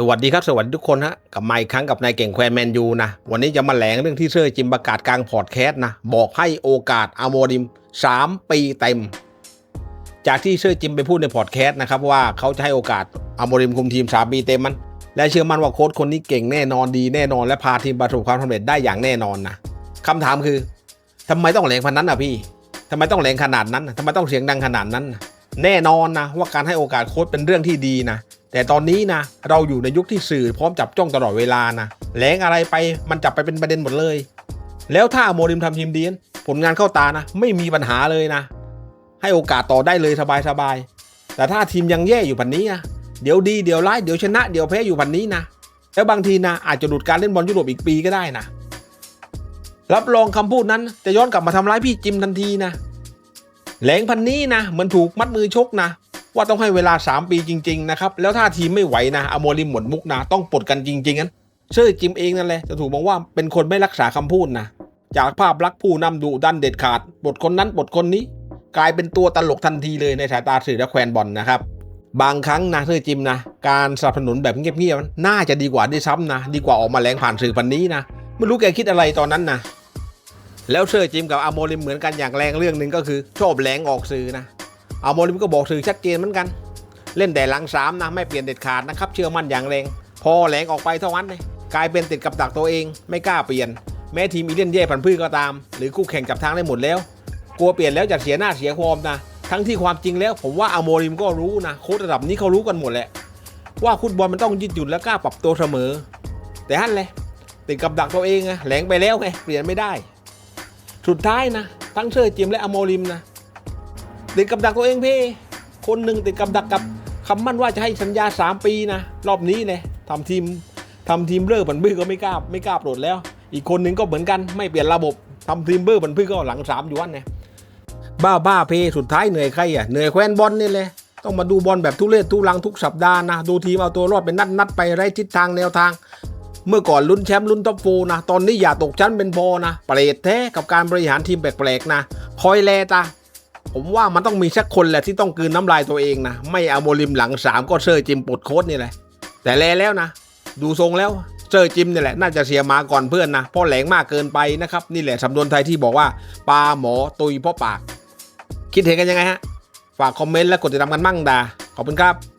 สวัสดีครับ สวัสดีทุกคนฮะกับมาอีกครั้งกับนายเก่งแควนแมนยูนะ วันนี้จะมาแหลงเรื่องที่เซอร์จิมประกาศกลางพอดแคสต์นะ บอกให้โอกาสอาโมดิม 3 ปีเต็ม จากที่เซอร์จิมไปพูดในพอดแคสต์นะครับ ว่าเขาจะให้โอกาสอาโมดิมคุมทีม 3 ปีเต็มมัน และเชื่อมั่นว่าโค้ชคนนี้เก่งแน่นอนดีแน่นอน และพาทีมประสบความสำเร็จได้อย่างแน่นอนนะคำถามคือทำไมต้องแหลงพันนั้นอะพี่ทำไมต้องแหลงขนาดนั้นทำไมต้องเสียงดังขนาดนั้น แน่นอนนะว่าการให้โอกาสโค้ชเป็นเรื่องที่ดีนะ แต่ตอนนี้นะเราอยู่ในยุคที่สื่อพร้อมจับจ้องตลอดเวลานะแหลงอะไรไปมันจับไปเป็นประเด็นหมดเลย แล้วถ้าโมริมทำทีมดีนผลงานเข้าตานะ ไม่มีปัญหาเลยนะ ให้โอกาสต่อได้เลยสบายๆแต่ถ้าทีมยังแย่อยู่พันนี้นะเดี๋ยวดีเดี๋ยวร้ายเดี๋ยวชนะเดี๋ยวแพ้อยู่พันนี้นะแล้วบางทีนะอาจจะหลุดการเล่นบอลยุโรปอีกปีก็ได้นะรับรองคำพูดนั้นจะย้อนกลับมาทำร้ายพี่จิมทันทีนะแหลงพันนี้นะเหมือนถูกมัดมือชกนะ ว่าต้องให้เวลา 3 ปีจริง ๆ นะครับ แล้วถ้าทีมไม่ไหวนะอโมริมหมดมุกนะต้องปลดกันจริงๆนั้นเชอร์จิมเองนั่นแหละจะถูกมองว่าเป็นคนไม่รักษาคำพูดนะจากภาพลักษณ์ผู้นำดุดันเด็ดขาดปลดคนนั้นปลดคนนี้ กลายเป็นตัวตลกทันทีเลยในสายตาสื่อและแควนบอลนะครับบางครั้งนะเชอร์จิมนะ การสนับสนุนแบบเงียบๆน่าจะดีกว่าด้วยซ้ำนะ ดีกว่าออกมาแรงผ่านสื่อพันนี้นะ ไม่รู้แกคิดอะไรตอนนั้นนะแล้วเชอร์จิมกับอโมริมเหมือนกันอย่างแรงเรื่องหนึ่งก็คือ ชอบแหลงออกสื่อนะ อโมริมก็บอกสื่อชัดเจนเหมือนกัน เล่นแต่หลังสามนะไม่เปลี่ยนเด็ดขาดนะครับ เชื่อมั่นอย่างแรง พอแหลงออกไปเท่านั้นเลยกลายเป็นติดกับดักตัวเอง ไม่กล้าเปลี่ยน แม้ทีมอีเลียนเย่พันพืชก็ตาม หรือคู่แข่งจับทางได้หมดแล้ว กลัวเปลี่ยนแล้วจะเสียหน้าเสียความนะทั้งที่ความจริงแล้วผมว่าอโมริมก็รู้นะโค้ชระดับนี้เขารู้กันหมดแหละว่าฟุตบอลมันต้องยืดหยุ่นและกล้าปรับตัวเสมอ แต่ฮั่นเลยติดกับดักตัวเองไงแหลงไปแล้วไงเปลี่ยนไม่ได้ สุดท้ายนะ ทั้งเชอร์จิมและอโมริมนะ ติดกับดักตัวเองพี่ คนหนึ่งติดกับดักกับคำมั่นว่าจะให้สัญญา 3 ปีนะ รอบนี้เลยทำทีมทำทีมเบอร์บันบื้ก็ไม่กล้าไม่กล้าปลดแล้ว อีกคนหนึ่งก็เหมือนกันไม่เปลี่ยนระบบทำทีมเบอร์บันบื้ก็หลังสามอยู่วันเนี่ยบ้าบ้าเพสุดท้ายเหนื่อยใครอะเหนื่อยแควนบอลนี่เลยต้องมาดูบอลแบบทุเรศทุลังทุกสัปดาห์นะดูทีมเอาตัวรอดเป็นนัดนัดไปไร้ทิศทางแนวทาง เมื่อก่อนลุ้นแชมป์ลุ้นท็อปโฟนะตอนนี้อย่าตกชั้นเป็นพอนะเปรตแท้กับการบริหารทีมแปลกๆนะคอยแลตา ผมว่ามันต้องมีสักคนแหละที่ต้องกืนน้ำลายตัวเองนะ ไม่เอาโมลิมหลังสามก็เซอร์จิมปดโค้ดนี่แหละ แต่แลแล้วนะ ดูทรงแล้วเซอร์จิมนี่แหละน่าจะเสียมาก่อนเพื่อนนะเพราะแหลงมากเกินไปนะครับ นี่แหละสำนวนไทยที่บอกว่าปลาหมอตุยเพราะปาก คิดเห็นกันยังไงฮะ ฝากคอมเมนต์และกดติดตามกันมั่งดาขอบคุณครับ